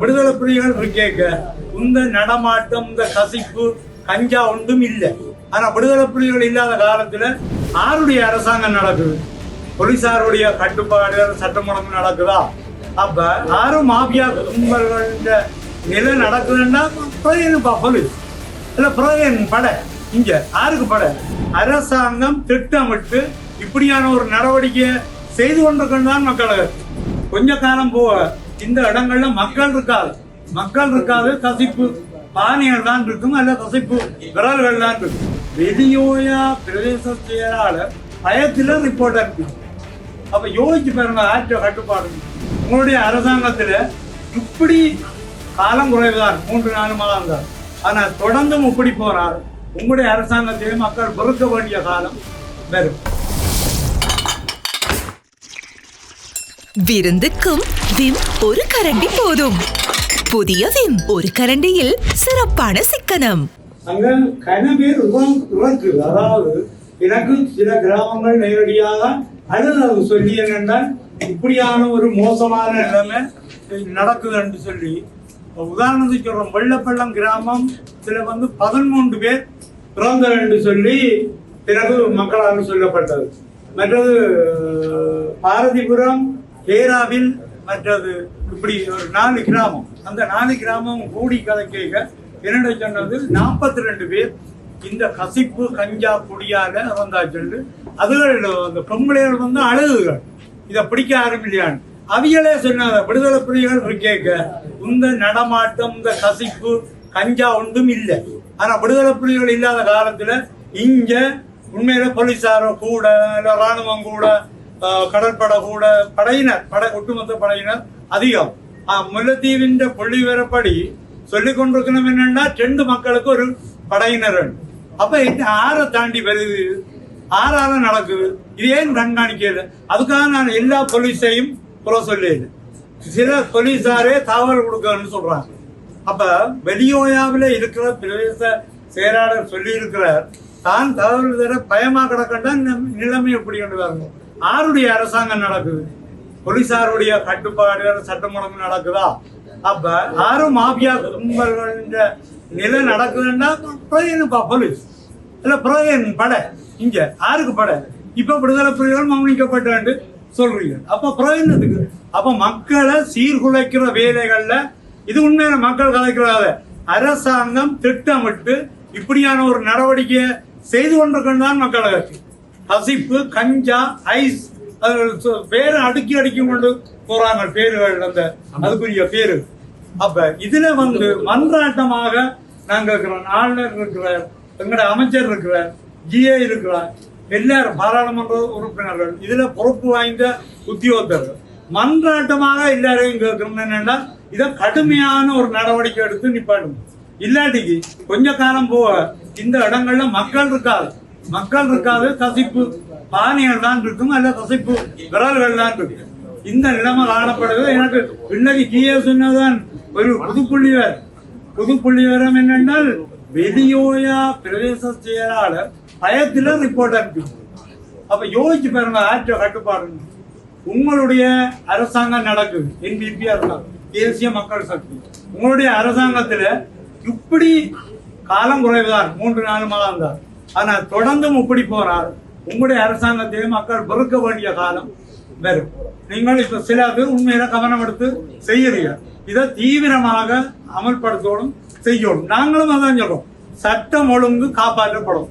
விடுதலை புலிகள் கேட்க இந்த நடமாட்டம் இந்த கசிப்பு கஞ்சா ஒன்றும் இல்லை. ஆனா விடுதலை புலிகள் இல்லாத காலத்துல ஆருடைய அரசாங்கம் நடக்குது. போலீசாருடைய கட்டுப்பாடு சட்டமூலம் நடக்குதா? அப்ப ஆறும் மாபியா கும்பல்கள நிலை நடக்குதுன்னா பிரயோஜனப்பா போலீஸ் இல்ல பிரயோஜனம் படை. இங்க யாருக்கு படை. அரசாங்கம் திட்டமிட்டு இப்படியான ஒரு நடவடிக்கையை செய்து கொண்டிருக்கின்றான் மக்கள். கொஞ்ச காலம் போக இந்த இடங்கள்ல மக்கள் இருக்காது. மக்கள் இருக்காது கசிப்பு. பானைகள் தான் இருக்கும் அல்ல கசிப்பு. விரல்கள் தான் இருக்கும். வெளியோயா பிரதேச செயலாளர் பயத்துல ரிப்போர்ட் இருக்கு அப்ப யோசிச்சு பாருங்க ஆற்ற கட்டுப்பாடு. உங்களுடைய அரசாங்கத்துல இப்படி காலம் குறைவுதான். மூன்று நாலு மாதம் தான். ஆனா தொடர்ந்தும் இப்படி போறார். உங்களுடைய அரசாங்கத்திலே மக்கள் பொறுக்க வேண்டிய காலம் வரும். விருந்துக்கும் விம் ஒரு கரண்டி போதும். புதிய விம் ஒரு கரண்டியில் சிறப்பான சிக்கனம். அங்க கனவே பேர் இறக்கு அதாவது எனக்கு சில கிராமங்கள் நேரடியாக அழுது சொல்லி என்னென்றால் இப்படியான ஒரு மோசமான நிலைமை நடக்குது என்று சொல்லி. உதாரணத்துக்கு சொல்றோம் வெள்ளப்பள்ளம் கிராமம் சில வந்து பதிமூன்று பேர் பிறந்தர் என்று சொல்லி பிறகு மக்களால் சொல்லப்பட்டது. மற்றது பாரதிபுரம் பேராவில் மற்றது இப்படி ஒரு நாலு கிராமம். அந்த நாலு கிராமம் கூடி கலக்கேக என்னென்ன சொன்னது நாற்பத்தி ரெண்டு பேர் இந்த கசிப்பு கஞ்சா குடியால இறந்தாச்சு அதுகள் அந்த பொம்பளைகள் வந்து அழகுகள். இதை பிடிக்க ஆரம்பில்லையான்னு அவிகளே சொன்னாங்க விடுதலை புலிகள் கேட்க இந்த நடமாட்டம் இந்த கசிப்பு கஞ்சா ஒன்றும் இல்லை. ஆனால் விடுதலை புலிகள் இல்லாத காலத்தில் இங்கே உண்மையில போலீஸாரோ கூட இல்லை ராணுவம் கூட கடற்படை கூட படையினர் படை ஒட்டுமொத்த படையினர் அதிகம் ஆஹ், முல்லைத்தீவின் புள்ளி விவரப்படி சொல்லிக் கொண்டிருக்கணும் என்னன்னா ரெண்டு மக்களுக்கு ஒரு படையினர் அப்ப என்ன ஆறை தாண்டி வருது ஆறால நடக்குது இது ஏன் கண்காணிக்கிறது அதுக்காக நான் எல்லா போலீஸையும் புற சொல்லல சில போலீஸாரே தகவல் கொடுக்கணும்னு சொல்றாங்க அப்ப வெளியோயாவில இருக்கிற பிரதேச செயலாளர் சொல்லி இருக்கிறார் தான் தகவல் தர பயமா கிடக்கண்டா நிலைமை எப்படி கொண்டு வரணும் ஆருடைய அரசாங்கம் நடக்குது? போலீசாருடைய கட்டுப்பாடு சட்டம் ஒழுங்கு நடக்குதா? அப்ப ஆறும் மாபியா கும்பல்கள நிலை நடக்குதுன்னா பிரயோஜனப்பா போலீஸ். இல்ல பிரயோஜனம் படை இங்க யாருக்கு படை. இப்ப விடுதலை புலிகள் மௌனிக்கப்பட்டு சொல்றீங்க. அப்ப பிரயோஜனத்துக்கு அப்ப மக்களை சீர்குலைக்கிற வேலைகள்ல இது உண்மையான மக்கள் கலைக்கிறாத அரசாங்கம் திட்டமிட்டு இப்படியான ஒரு நடவடிக்கையை செய்து கொண்டிருக்கின்றான் மக்கள் கட்சி அசிப்பு கஞ்சா ஐஸ் அது பேர் பேரு அடுக்கி அடுக்கி கொண்டு போறாங்க பேருகள் அந்த அதுக்குரிய பேரு. அப்ப இதுல வந்து மன்றாட்டமாக நாங்க இருக்கிறோம் ஆளுநர் இருக்கிறார் எங்களோட அமைச்சர் இருக்கிறார் ஜிஏ இருக்கிறார் எல்லாரும் பாராளுமன்ற உறுப்பினர்கள் இதுல பொறுப்பு வாய்ந்த உத்தியோகத்தர்கள் மன்றாட்டமாக எல்லாரையும் கேட்கணும் என்னன்னா இதை கடுமையான ஒரு நடவடிக்கை எடுத்து நிப்பாடும் இல்லாட்டிக்கு கொஞ்ச காலம் போக இந்த இடங்கள்ல மக்கள் இருக்காது மக்கள் இருக்காது கசிப்பு பானைகள் தான் இருக்கும் அல்ல கசிப்பு விரல்கள் தான் இருக்கும். இந்த நிலைமை காணப்படுது. எனக்கு இன்னைக்கு கீழே சொன்னதான் ஒரு புதுப்புள்ளிவர். புதுப்புள்ளிவரம் என்னென்னால் வெளியோயா பிரதேச செயலாளர் பயத்தில் ரிப்போர்ட் அனுப்பி அப்ப யோசிச்சு பாருங்க ஆற்ற கட்டுப்பாடு. உங்களுடைய அரசாங்கம் நடக்குது. என்பிபி அரசாங்கம் தேசிய மக்கள் சக்தி. உங்களுடைய அரசாங்கத்துல இப்படி காலம் குறைவுதான். மூன்று நாலு மாதம் தான் ஆனால் தொடர்ந்தும் இப்படி போறார் உங்களுடைய அரசாங்கத்தையும் மக்கள் வெறுக்க வேண்டிய காலம் வரும். நீங்கள் இப்ப சில பேர் உண்மையில கவனம் எடுத்து செய்யறீங்க இதை தீவிரமாக அமல்படுத்தணும் செய்யணும். நாங்களும் அதான் சொல்றோம். சட்டம் ஒழுங்கு காப்பாற்றப்படும்.